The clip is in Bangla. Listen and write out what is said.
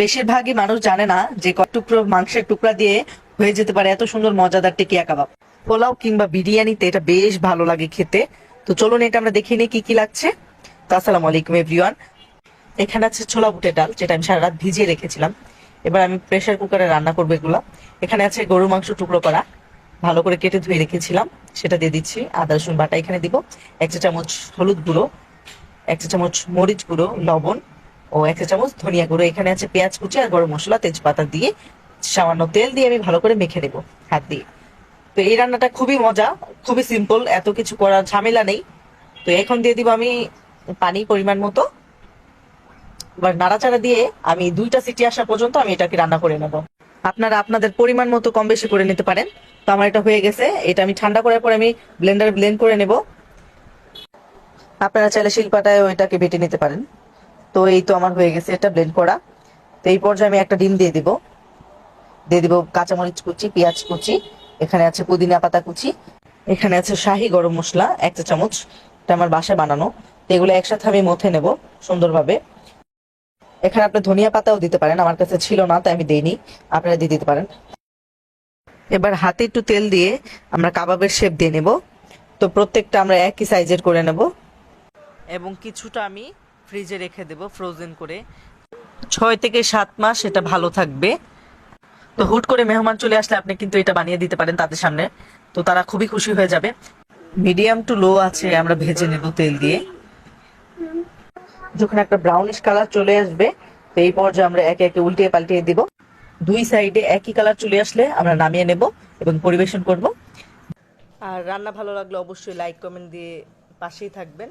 বেশিরভাগই মানুষ জানে না যে কত টুকরো মাংসের টুকরা দিয়ে হয়ে যেতে পারে এত সুন্দর মজাদার টিকিয়া কাবাব। পোলাও কিংবা বিরিয়ানিতে এটা বেশ ভালো লাগে খেতে। তো চলুন এটা আমরা দেখে নিই কি কি লাগছে। তো আসসালামু আলাইকুম, এভরিওয়ান। এখানে আছে ছোলা বুটের ডাল, যেটা আমি সারা রাত ভিজিয়ে রেখেছিলাম। এবার আমি প্রেসার কুকারে রান্না করব এগুলো। এখানে আছে গরু মাংস টুকরো করা। ভালো করে কেটে ধুয়ে রেখেছিলাম। সেটা দিয়ে দিচ্ছি। আদা, রসুন বাটা এখানে দিব। এক চা চামচ হলুদ গুঁড়ো, এক চা চামচ মরিচ গুঁড়ো, লবণ ও এক চা চামচ ধনিয়া গুঁড়ো। এখানে আছে পেঁয়াজ কুচি আর গরম মশলা, তেজপাতা দিয়ে সামান্য তেল দিয়ে আমি ভালো করে মেখে নেব হাত দিয়ে। তো এই রান্নাটা খুবই মজা, খুবই সিম্পল এত কিছু করার ঝামেলা নেই। তো এখন দিয়ে দিব আমি পানি পরিমাণ মতো। এবার নাড়াচাড়া দিয়ে আমি দুইটা সিটি আসা পর্যন্ত আমি এটাকে রান্না করে নেব। আপনারা আপনাদের পরিমাণ মতো কম বেশি করে নিতে পারেন। তো আমার এটা হয়ে গেছে, এটা আমি ঠান্ডা করার পর আমি ব্লেন্ডারে ব্লেন্ড করে নেব। আপনারা চাইলে শিল্পাটায় এটাকে বেটে নিতে পারেন। তো এই তো আমার হয়ে গেছে, এটা ব্লেন্ড করা। তো এই পর্যায়ে আমি একটা ডিম দিয়ে দিব। দিয়ে দিব কাঁচামরিচ কুচি, পেঁয়াজ কুচি, এখানে আছে পুদিনা পাতা কুচি, এখানে আছে শাহি গরম মশলা, এক চা চামচ। এটা আমার বাসায় বানানো। তো এগুলো একসাথে আমি মথে নেব সুন্দরভাবে। এখানে আপনি ধনিয়া পাতাও দিতে পারেন, আমার কাছে ছিল না, তাই আমি দেইনি। আপনারা দিয়ে দিতে পারেন। এবার হাতে একটু তেল দিয়ে আমরা কাবাবের শেপ দিয়ে নেব। তো প্রত্যেকটা আমরা একই সাইজের করে নেব। এবং কিছুটা আমি ফ্রিজে রেখে দেব ফ্রোজেন করে। ছয় থেকে সাত মাস এটা ভালো থাকবে। তো হুট করে মেহমান চলে আসলে আপনি কিন্তু এটা বানিয়ে দিতে পারেন তাদের সামনে। তো তারা খুবই খুশি হয়ে যাবে। মিডিয়াম টু লো আছে, আমরা ভেজে নেব তেল দিয়ে। যখন একটা ব্রাউনিশ কালার চলে আসবে, তো এই পর্যায়ে আমরা একে একে উল্টিয়ে পাল্টিয়ে দিব। দুই সাইডে একই কালার চলে আসলে আমরা নামিয়ে নেব এবং পরিবেশন করব। আর রান্না ভালো লাগলে অবশ্যই লাইক কমেন্ট দিয়ে পাশেই থাকবেন।